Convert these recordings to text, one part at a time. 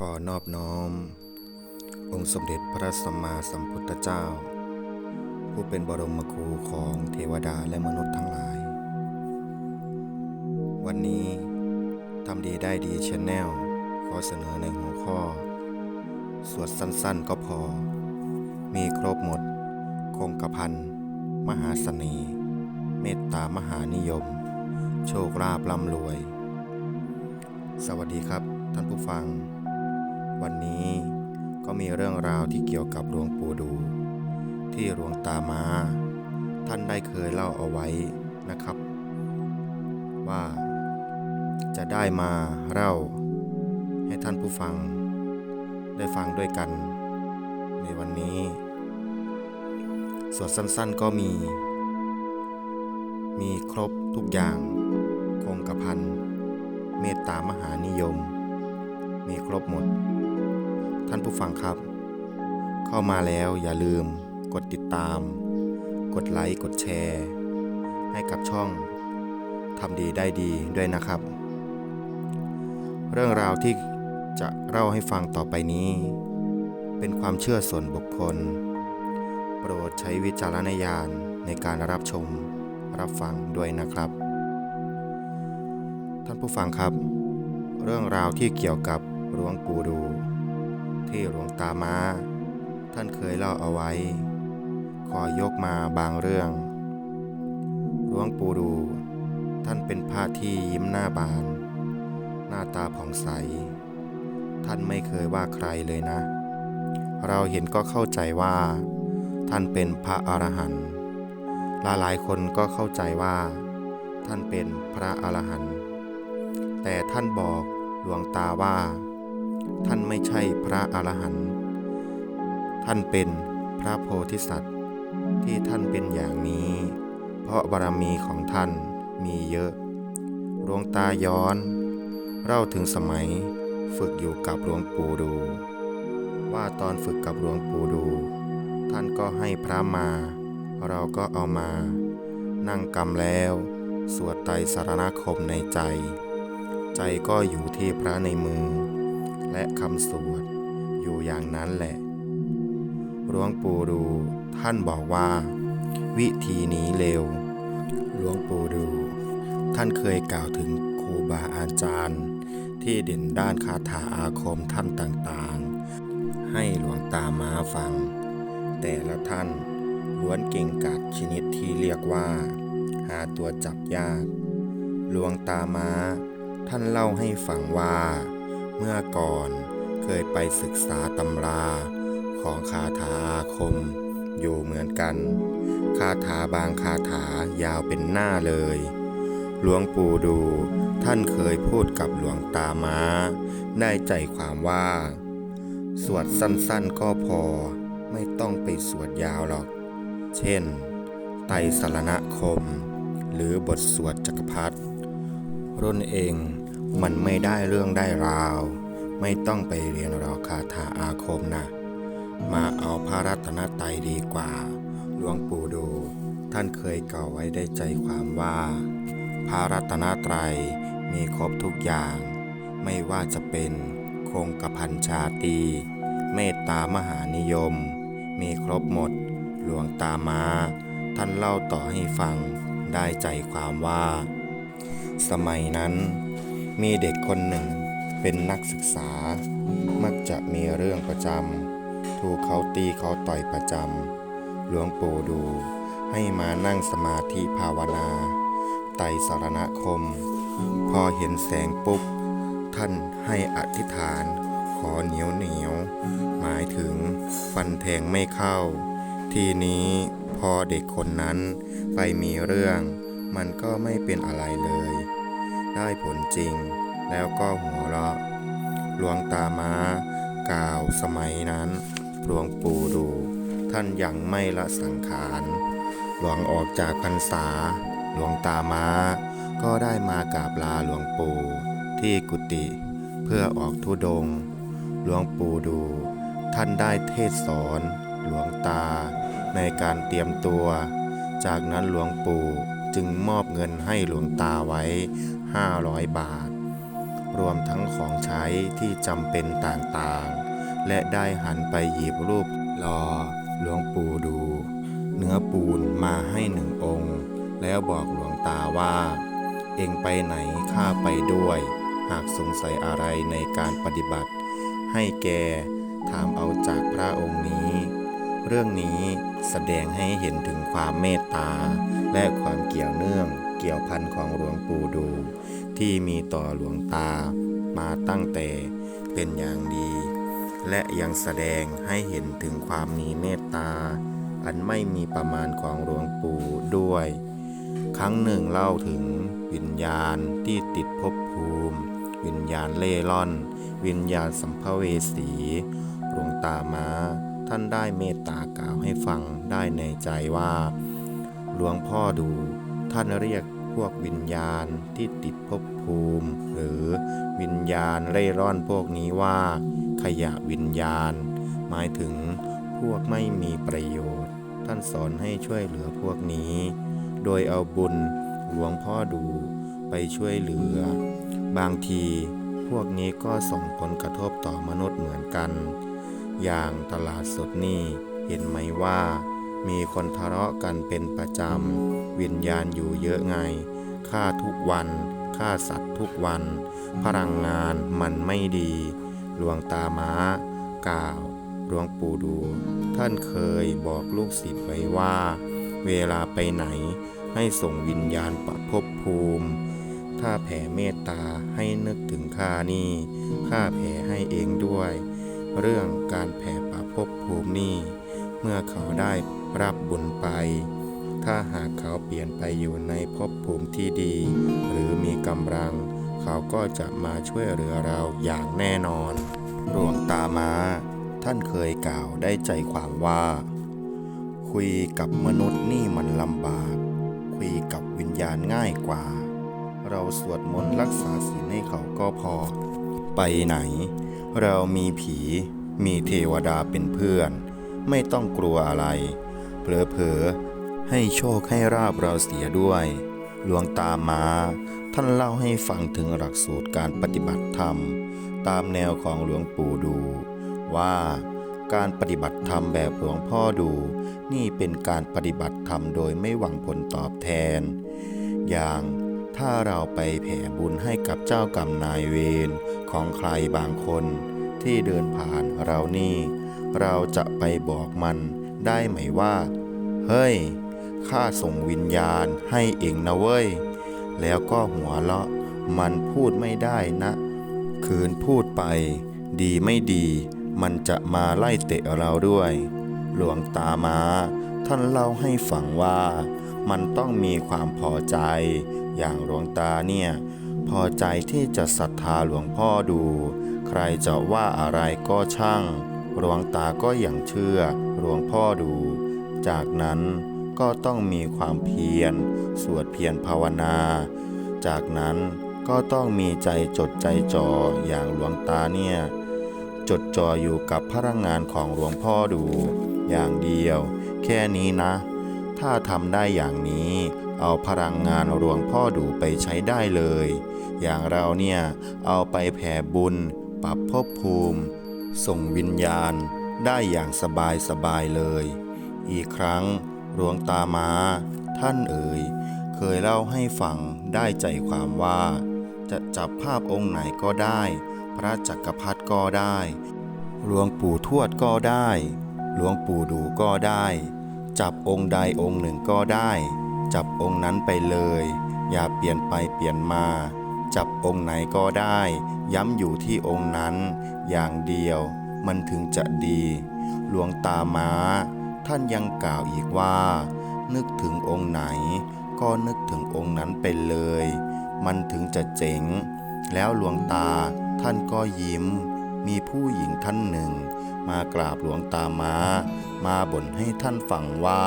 ขอนอบน้อม องค์สมเด็จพระสัมมาสัมพุทธเจ้า ผู้เป็นบรมครูของเทวดาและมนุษย์ทั้งหลาย วันนี้ทำดีได้ดีชแนลขอเสนอในหัวข้อ สวดสั้นๆก็พอ มีครบหมด คงกระพัน มหาเสน่ห์เมตตามหานิยม โชคลาภร่ำรวย สวัสดีครับท่านผู้ฟัง วันนี้ก็มีเรื่องราวที่เกี่ยวกับหลวงปู่ดู ที่หลวงตามา ท่านได้เคยเล่าเอาไว้นะครับ ว่าจะได้มาเล่าให้ท่านผู้ฟัง ได้ฟังด้วยกัน ในวันนี้สวดสั้นๆก็มี มีครบทุกอย่าง คงกระพันเมตตามหานิยม มีครบหมด ท่านผู้ฟังครับ เข้ามาแล้วอย่าลืม กดติดตาม กดไลค์ กดแชร์ ให้กับช่องทำดีได้ดีด้วยนะครับ เรื่องราวที่จะเล่าให้ฟังต่อไปนี้ เป็นความเชื่อส่วนบุคคล โปรดใช้วิจารณญาณในการรับชมรับฟังด้วยนะครับ ท่านผู้ฟังครับ เรื่องราวที่เกี่ยวกับหลวงปู่ดู ที่หลวงตามาท่านเคยเล่าเอาไว้ ขอยกมาบางเรื่อง หลวงปู่ดู ท่านเป็นพระที่ยิ้มหน้าบาน หน้าตาผ่องใส ท่านไม่เคยว่าใครเลยนะ เราเห็นก็เข้าใจว่า ท่านเป็นพระอรหันต์หลายหลายคนก็เข้าใจว่า ท่านเป็นพระอรหันต์แต่ท่านบอกหลวงตาว่า ท่านไม่ใช่พระอรหันต์ท่านเป็นพระโพธิสัตว์ ที่ท่านเป็นอย่างนี้ เพราะบารมีของท่านมีเยอะหลวงตาย้อนเล่าถึงสมัยฝึกอยู่กับหลวงปู่ดู ว่าตอนฝึกกับหลวงปู่ดู ท่านก็ให้พระมา เราก็เอามา นั่งกำแล้ว สวดไตรสารณคมในใจ ใจก็อยู่ที่พระในมือ และคำสวดอยู่อย่างนั้นแหละ หลวงปู่ดูท่านบอกว่า วิธีนี้เร็ว หลวงปู่ดู ท่านเคยกล่าวถึงครูบาอาจารย์ ที่เด่นด้านคาถาอาคมท่านต่างๆ ให้หลวงตามาฟัง แต่ละท่านล้วนเก่งกาจชนิดที่เรียกว่า หาตัวจับยาก หลวงตามาท่านเล่าให้ฟังว่า เมื่อก่อนเคยไปศึกษาตำราของคาถาอาคม อยู่เหมือนกัน คาถาบางคาถายาวเป็นหน้าเลย หลวงปู่ดูท่านเคยพูดกับหลวงตาม้าได้ใจความว่า สวดสั้นๆก็พอ ไม่ต้องไปสวดยาวหรอก เช่น ไตรสรณคม หรือบทสวดจักรพรรดิรุ่นเอง มันไม่ได้เรื่องได้ราว ไม่ต้องไปเรียนรอคาถาอาคมนะ มาเอาพระรัตนตรัยดีกว่า หลวงปู่ดู ท่านเคยกล่าวไว้ได้ใจความว่า พระรัตนตรัยมีครบทุกอย่าง ไม่ว่าจะเป็นคงกระพันชาตี เมตตามหานิยม มีครบหมด หลวงตามา ท่านเล่าต่อให้ฟังได้ใจความว่า สมัยนั้น มีเด็กคนหนึ่งเป็นนักศึกษา มักจะมีเรื่องประจำ ถูกเขาตีเขาต่อยประจำ หลวงปู่ดู ให้มานั่งสมาธิภาวนา ไตสารณคม พอเห็นแสงปุ๊บ ท่านให้อธิษฐาน ขอเหนียวเหนียว หมายถึงฟันแทงไม่เข้า ทีนี้พอเด็กคนนั้นไปมีเรื่อง มันก็ไม่เป็นอะไรเลย ได้ผลจริง แล้วก็หัวเราะ หลวงตามากล่าวสมัยนั้น หลวงปู่ดู ท่านยังไม่ละสังขาร หลวงออกจากพรรษา หลวงตามาก็ได้มากราบลาหลวงปู่ที่กุฏิเพื่อออกทุดง หลวงปู่ดู ท่านได้เทศสอน หลวงตา ในการเตรียมตัว จากนั้นหลวงปู่ จึงมอบเงินให้หลวงตาไว้ 500 บาท รวมทั้งของใช้ที่จำเป็นต่างๆ และได้หันไปหยิบรูปหล่อหลวงปู่ดู เนื้อปูนมาให้หนึ่งองค์ แล้วบอกหลวงตาว่า เองไปไหนข้าไปด้วย หากสงสัยอะไรในการปฏิบัติ ให้แกถามเอาจากพระองค์นี้ เรื่องนี้แสดงให้เห็นถึงความเมตตา และความเกี่ยวเนื่องเกี่ยวพันของหลวงปู่ดู ที่มีต่อหลวงตามาตั้งแต่เป็นอย่างดี และยังแสดงให้เห็นถึงความมีเมตตา อันไม่มีประมาณของหลวงปู่ด้วย ครั้งหนึ่งเล่าถึงวิญญาณที่ติดภพภูมิ วิญญาณเล่ร่อน วิญญาณสัมภเวสีหลวงตามา ท่านได้เมตตากล่าวให้ฟังได้ในใจว่า หลวงพ่อดูท่านเรียกพวกวิญญาณที่ติดภพภูมิ หรือวิญญาณเร่ร่อนพวกนี้ว่า ขยะวิญญาณ หมายถึงพวกไม่มีประโยชน์ ท่านสอนให้ช่วยเหลือพวกนี้ โดยเอาบุญหลวงพ่อดูไปช่วยเหลือ บางทีพวกนี้ก็ส่งผลกระทบต่อมนุษย์เหมือนกัน อย่างตลาดสดนี่เห็นไหมว่า มีคนทะเลาะกันเป็นประจำวิญญาณอยู่เยอะไงฆ่าทุกวันฆ่าสัตว์ทุกวัน พลังงานมันไม่ดี หลวงตาม้ากล่าวหลวงปู่ดู ท่านเคยบอกลูกศิษย์ไว้ว่า เวลาไปไหนให้ส่งวิญญาณประภพภูมิ ถ้าแผ่เมตตาให้นึกถึงข้านี่ข้าแผ่ให้เองด้วย เรื่องการแผ่ประภพภูมินี่ เมื่อเขาได้ รับบุญไป ถ้าหากเขาเปลี่ยนไปอยู่ในภพภูมิที่ดี หรือมีกำลัง เขาก็จะมาช่วยเหลือเราอย่างแน่นอนหลวงตามา ท่านเคยกล่าวได้ใจความว่า คุยกับมนุษย์นี่มันลำบาก คุยกับวิญญาณง่ายกว่า เราสวดมนต์รักษาศีลให้เขาก็พอ ไปไหน เรามีผี มีเทวดาเป็นเพื่อน ไม่ต้องกลัวอะไร เผลอๆให้โชคให้ราบเราเสียด้วยหลวงตามาท่านเล่าให้ฟังถึงหลักสูตรการปฏิบัติธรรม ตามแนวของหลวงปู่ดู ว่าการปฏิบัติธรรมแบบหลวงพ่อดู นี่เป็นการปฏิบัติธรรมโดยไม่หวังผลตอบแทน อย่างถ้าเราไปแผ่บุญให้กับเจ้ากรรมนายเวรของใครบางคนที่เดินผ่านเรานี่ เราจะไปบอกมัน ได้ไหมว่า เฮ้ย ข้าส่งวิญญาณให้เองนะเว้ย แล้วก็หัวเราะ มันพูดไม่ได้นะ คืนพูดไป ดีไม่ดี มันจะมาไล่เตะเราด้วย หลวงตามา ท่านเล่าให้ฟังว่า มันต้องมีความพอใจ อย่างหลวงตาเนี่ยพอใจที่จะศรัทธาหลวงพ่อดู ใครจะว่าอะไรก็ช่าง หลวงตาก็ย่างเชื่อ หลวงพ่อดู จากนั้นก็ต้องมีความเพียร สวดเพียรภาวนา จากนั้นก็ต้องมีใจจดใจจ่ออย่างหลวงตาเนี่ย จดจ่ออยู่กับพลังงานของหลวงพ่อดู อย่างเดียว แค่นี้นะ ถ้าทำได้อย่างนี้ เอาพลังงานหลวงพ่อดูไปใช้ได้เลย อย่างเราเนี่ย เอาไปแผ่บุญ ปรับภพภูมิ ส่งวิญญาณ ได้อย่างสบายสบายเลย อีกครั้งหลวงตามาท่านเอ่ยเคยเล่าให้ฟังได้ใจความว่า จะจับภาพองค์ไหนก็ได้ พระจักรพรรดิก็ได้หลวงปู่ทวดก็ได้หลวงปู่ดูก็ได้ จับองค์ใดองค์หนึ่งก็ได้ จับองค์นั้นไปเลย อย่าเปลี่ยนไปเปลี่ยนมา จับองค์ไหนก็ได้ ย้ำอยู่ที่องค์นั้น อย่างเดียว มันถึงจะดี หลวงตามาท่านยังกล่าวอีกว่า นึกถึงองค์ไหน ก็นึกถึงองค์นั้นไปเลย มันถึงจะเจ๋ง แล้วหลวงตาท่านก็ยิ้ม มีผู้หญิงท่านหนึ่ง มากราบหลวงตามามาบ่นให้ท่านฟังว่า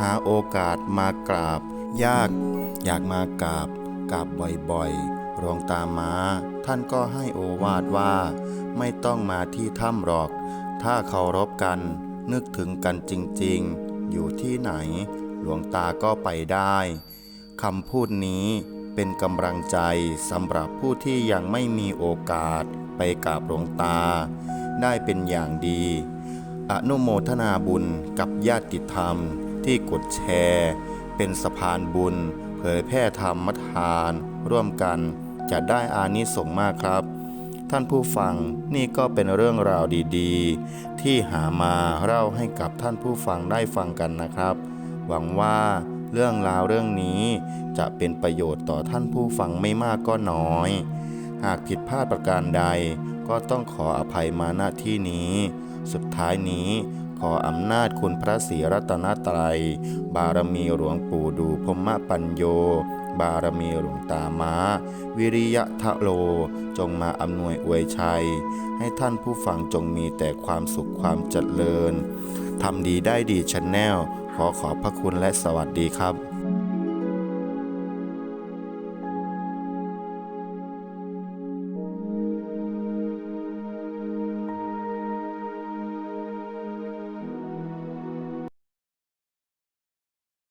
หาโอกาสมากราบ ยาก อยากมากราบกราบบ่อยๆ หลวงตามาท่านก็ให้โอวาทว่า ไม่ต้องมาที่ถ้ำหรอก ถ้าเคารพกันนึกถึงกันจริงๆ อยู่ที่ไหน หลวงตาก็ไปได้คำพูดนี้เป็นกำลังใจสำหรับผู้ที่ยังไม่มีโอกาสไปกราบหลวงตา ได้เป็นอย่างดี อนุโมทนาบุญกับญาติธรรมที่กดแชร์ เป็นสะพานบุญ เผยแพร่ธรรมทาน ร่วมกัน จะได้อานิสงส์มากครับ ท่านผู้ฟังนี่ก็เป็นเรื่องราวดีๆ ที่หามาเล่าให้กับท่านผู้ฟังได้ฟังกันนะครับ หวังว่าเรื่องราวเรื่องนี้จะเป็นประโยชน์ต่อท่านผู้ฟังไม่มากก็น้อย หากผิดพลาดประการใดก็ต้องขออภัยมาณที่นี้ สุดท้ายนี้ขออำนาจคุณพระศรีรัตนตรัย บารมีหลวงปู่ดูพรหมปัญโย บารมีหลวงตามาวิริยะทะโลจงมาอำนวยอวยชัย ให้ท่านผู้ฟังจงมีแต่ความสุขความเจริญทำดีได้ดีชแนลขอขอบพระคุณและสวัสดีครับ